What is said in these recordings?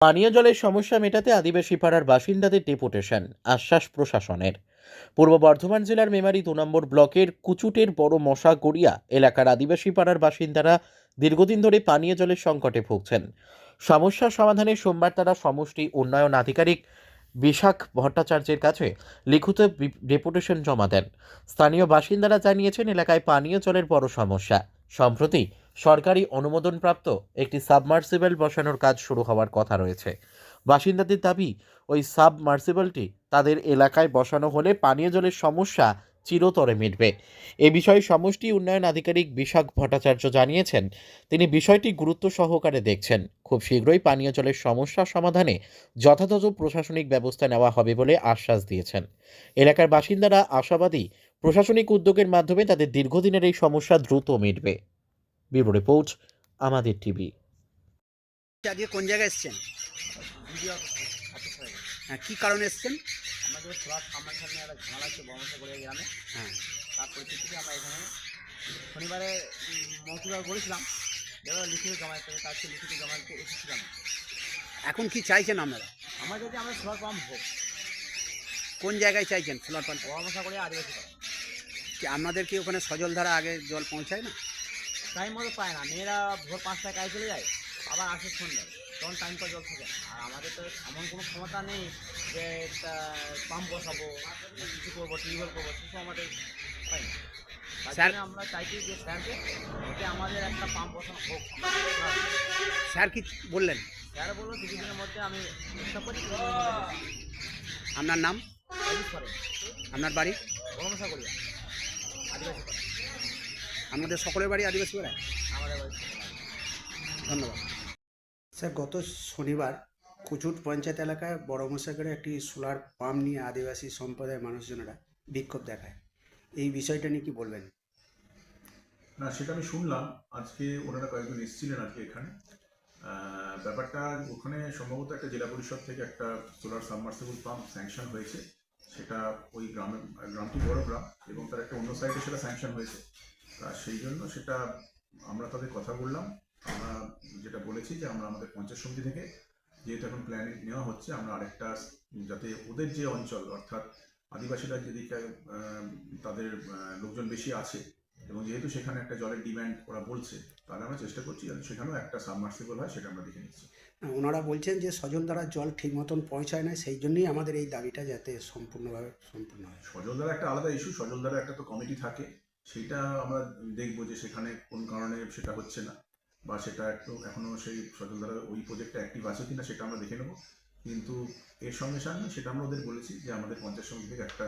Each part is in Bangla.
পানীয় জলের সমস্যা মেটাতে আদিবাসী পাড়ার বাসিন্দাদের ডেপুটেশন, আশ্বাস প্রশাসনের। পূর্ব বর্ধমান জেলার মেমারি দু নম্বর ব্লকের কুচুটের বড় মশা গড়িয়া এলাকার আদিবাসী পাড়ার বাসিন্দারা দীর্ঘদিন ধরে পানীয় জলের সংকটে ভুগছেন। সমস্যা সমাধানে সোমবার তারা সমষ্টি উন্নয়ন আধিকারিক বিশাখ ভট্টাচার্যের কাছে লিখিত ডেপুটেশন জমা দেন। স্থানীয় বাসিন্দারা জানিয়েছেন, এলাকায় পানীয় জলের বড় সমস্যা। সম্প্রতি সরকারি অনুমোদনপ্রাপ্ত একটি সাবমার্সিবল বসানোর কাজ শুরু হওয়ার কথা রয়েছে। বাসিন্দাদের দাবি, ওই সাবমার্সিবলটি তাদের এলাকায় বসানো হলে পানীয় জলের সমস্যা চিরতরে মিটবে। এ বিষয়ে সমষ্টি উন্নয়ন আধিকারিক বিশাখ ভট্টাচার্য জানিয়েছেন, তিনি বিষয়টি গুরুত্ব সহকারে দেখছেন। খুব শীঘ্রই পানীয় জলের সমস্যা সমাধানে যথাযথ প্রশাসনিক ব্যবস্থা নেওয়া হবে বলে আশ্বাস দিয়েছেন। এলাকার বাসিন্দারা আশাবাদী প্রশাসনিক উদ্যোগের মাধ্যমে তাদের দীর্ঘদিনের এই সমস্যা দ্রুত মিটবে। Bureau report Amader TV. আজকে কোন জায়গায় এসছেন? হ্যাঁ কী কারণে এসছেন? আমাদের ফ্ল্যাট আমার সামনে একটা ঝামেলা আছে বর্মসাগরে গ্রামে। হ্যাঁ। তার পরিপ্রেক্ষিতে আমরা এখানে শনিবারে মৌসুমবার করেছিলাম। যেভাবে লিখিত জমা দিতে হবে, তার চেয়ে লিখিত জমা দিতে এসেছিলাম। এখন কি চাইছেন আপনারা? আমার যদি আমরা ফ্ল্যাট পাম্প হোক। কোন জায়গায় চাইছেন ফ্লোর পাম্প? বর্মসাগরে আদিবাসী। কি আপনাদের কি ওখানে সজল ধারা আগে জল পৌঁছায় না? টাইম মতো পায় না। মেয়েরা ভোর পাঁচটায় কাজে চলে যায় আবার আসে সন্ধ্যায়। তখন টাইম পর জল থাকে। আর আমাদের তো এমন কোনো ক্ষমতা নেই যে পাম্প বসাবো কিছু করব টিউবওয়েল করব সেসব আমাদের হয় না। স্যার- আমরা চাইছি যে স্যারকে এতে আমাদের একটা পাম্প বসানো হোক। স্যার কি বললেন? স্যার বলল কিছুদিনের মধ্যে আমি চেষ্টা করি আপনার নাম? আপনার বাড়ি? ভরসা করি আদিবাসী। আমাদের সকলের বাড়ি আদিবাসী পাড়ায়? আমাদের বাড়ি ধন্যবাদ। স্যার গত শনিবার কুচুট পঞ্চায়েত এলাকায় বড় মশাগরে একটি সোলার পাম্প নিয়ে আদিবাসী সম্প্রদায়ের মানুষজনেরা বিক্ষোভ দেখায়। এই বিষয়টা নিয়ে কি বলবেন? না সেটা আমি শুনলাম। আজকে ওনারা কয়েকজন এসেছিলেন আজকে এখানে। ব্যাপারটা ওখানে সম্ভবত একটা জেলা পরিষদ থেকে একটা সোলার সাবমার্সিবল পাম্প স্যাংশন হয়েছে। সেটা ওই গ্রামে গ্রামটি বড় গ্রাম এবং তার একটা অন্য সাইডে সেটা স্যাংশন হয়েছে। তা সেই জন্য সেটা আমরা তাদের কথা বললাম। আমরা যেটা বলেছি যে আমরা আমাদের পঞ্চায়েত সমিতি থেকে যেহেতু এখন প্ল্যানিং নেওয়া হচ্ছে আমরা আরেকটা যাতে ওদের যে অঞ্চল অর্থাৎ আদিবাসীরা যেদিকে তাদের লোকজন বেশি আছে এবং যেহেতু সেখানে একটা জলের ডিমান্ড ওরা বলছে তাহলে আমরা চেষ্টা করছি সেখানেও একটা সাবমার্সিবল হয় সেটা আমরা দেখে নিচ্ছি। ওনারা বলছেন যে সজল ধারা জল ঠিক মতন পৌঁছায় না সেই জন্যই আমাদের এই দাবিটা যাতে সম্পূর্ণভাবে সম্পূর্ণ হয়। সজলদার একটা আলাদা ইস্যু সজলদার একটা তো কমিটি থাকে। সেটা আমরা দেখব যে সেখানে কোন কারণে সেটা হচ্ছে না বা সেটা একটু এখনও সেই সজলদার ওই প্রজেক্টটা অ্যাক্টিভ আছে কিনা সেটা আমরা দেখে নেব। কিন্তু এর সঙ্গে সঙ্গে সেটা আমরা ওদের বলেছি যে আমাদের পঞ্চাশ সমিতি থেকে একটা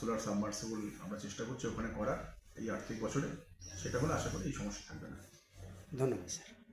সোলার সাবমার্সিবল আমরা চেষ্টা করছি ওখানে করার এই আর্থিক বছরে। সেটা হলে আশা করি এই সমস্যা থাকবে না। ধন্যবাদ, স্যার।